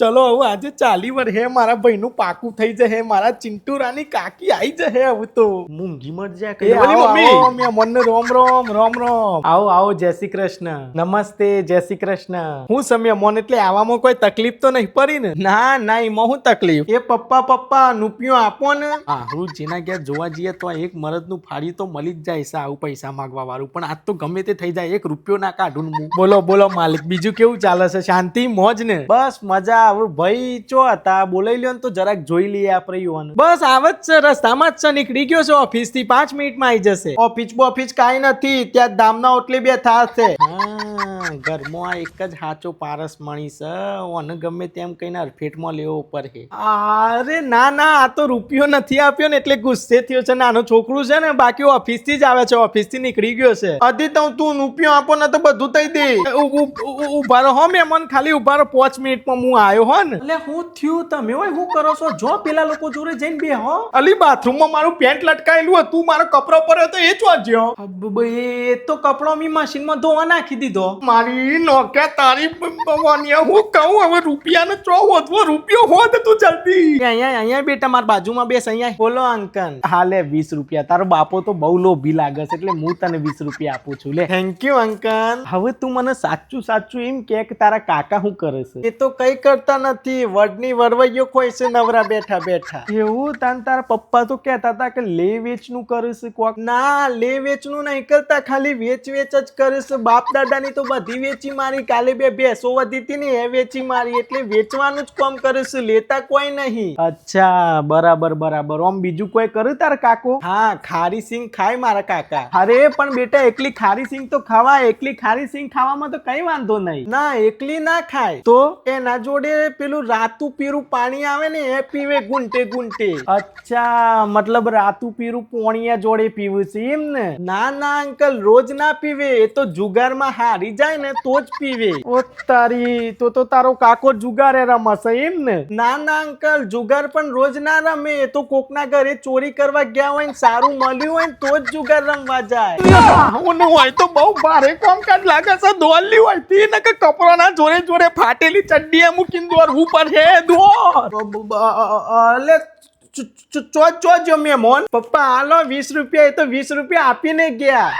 ચલો હવે આજે ચાલી વર હે મારા ભાઈનું પાકું થઈ જશે મારા ચિંટુરાની કાકી આવી જશે હવે તો. મૂંગી મર જા એ આવો, આવો, રોમ રોમ રોમ રોમ. આવો આવો જય શ્રી કૃષ્ણ. નમસ્તે જય શ્રી કૃષ્ણ. હું સમય મન એટલે આવામાં કોઈ તકલીફ તો નહીં પડી ને? ના ના એમાં હું તકલીફ? એ પપ્પા પપ્પા નુપિયો આપો ને. હા હું જેના ઘેર જોવા જઈએ તો એક મરદનું ફાડી તો મળી જ જાય છે આવું પૈસા માંગવા વાળું. પણ આજ તો ગમે તે થઈ જાય એક રૂપિયો ના કાઢું બોલો બોલો માલિક બીજું કેવું ચાલે છે? શાંતિ મોજ ને? બસ મજા ભાઈ ચો હતા? બોલાઈ લ્યો ને તો જરાક જોઈ લઈએ આપણે યુવાન બસ આવત જ છે રસ્તામાં જ છે. નીકળી ગયો છે ઓફિસથી. પાંચ મિનિટમાં આવી જશે. ઓફિસ બોફિસ કાંઈ નથી. ત્યાં દામના ઓટલી બે થાશે હા. ઘરમાં એક જ હાચો પારસ મણી છે ઓને ગમે તેમ કહીને અરફેટમાં લેવો પડે અરે ના ના આ તો રૂપિયો નથી આપ્યો ને એટલે ગુસ્સે થયો છે. નાનો છોકરું છે ને બાકી ઓફિસથી જ આવે છે ઓફિસથી નીકળી ગયો છે. અધી તો તું રૂપિયો આપો ને તો બધું થઈ દે. ઊભા રહો હો મહેમાન ખાલી ઊભા રહો પાંચ મિનિટમાં હું આવ્યો હો ને. એટલે હું થયું તમે હોય હું કરો છો? જો પેલા લોકો જોડે જઈને બે હો. અલી બાથરૂમમાં મારું પેન્ટ લટકાયેલું હતું મારો કપડો પડ્યો તો એ જ વાંચ્યો. એ તો કપડો મી મશીનમાં ધોવા નાખી દીધો. મારી નોકે તારી ભગવાનિયા હું કહું હવે રૂપિયાનો ચો હોતવો રૂપિયો હોત તું જલ્દી. અહીંયા અહીંયા બેટા મારા બાજુમાં બેસ અહીંયા. બોલો અંકલ. હાલે વીસ રૂપિયા. તારો બાપો તો બહુ લોભી લાગે છે એટલે હું તને વીસ રૂપિયા આપું છું. લે. Thank you uncle. હવે તું મને સાચું સાચું એમ કે કે તારા કાકા શું કરે છે? એ તો કઈ કરતા નથી. વડની વરવૈયો કોઈ છે નવરા બેઠા બેઠા. એવું? તાન તારા પપ્પા તો કહેતા હતા કે લે વેચનું કરે છે કોક. ના લે વેચનું નહીં કરતા. ખાલી વેચ વેચ જ કરે છે. બાપ દાદાની તો બધી વેચી મારી કાલે બે ભેંસો વધી હતી ને એ વેચી મારી એટલે વેચવાનું જ કામ કરે છે લેતા કોઈ નહીં. અચ્છા બરાબર બરાબર. ઓમ બીજું કોઈ કરે તાર કાકો? હા ખારી સિંગ ખાય મારા કાકા. અરે પણ બેટા એકલી ખારી સિંગ તો ખાવા એકલી ખારી સિંગ ખાવામાં તો કઈ વાંધો નહીં. ના એકલી ના ખાય. તો? એના જોડે પેલું રાતું પીરું પાણી આવે ને એ પીવે ગુંટે ગુંટે. અચ્છા મતલબ રાતું પીરું પોણિયા જોડે પીવું છે એમ ને? ના ના અંકલ રોજ ના પીવે એ તો જુગારમાં હારી જાય ને તો જ પીવે ઓ તારી તો તો તારો કાકો જુગારે રમશે એમ ને ના ના અંકલ જુગાર પણ રોજ ના રમે એ તો કોકના ઘરે ચોરી કરવા ગયા હોય ને સારું મળ્યું હોય ને તો જ જુગાર રમવા જાય હું હોય તો બહુ ભારે કામકાજ લાગે છે દોડલી હોય તે ને કે કપડાના જોડે જોડે ફાટેલી ચડ્ડી મૂકીને ઉપર હે દો અલે ચો ચો જો મેં મોન પપ્પા હાલો વીસ રૂપિયા એ તો વીસ રૂપિયા આપીને ગયા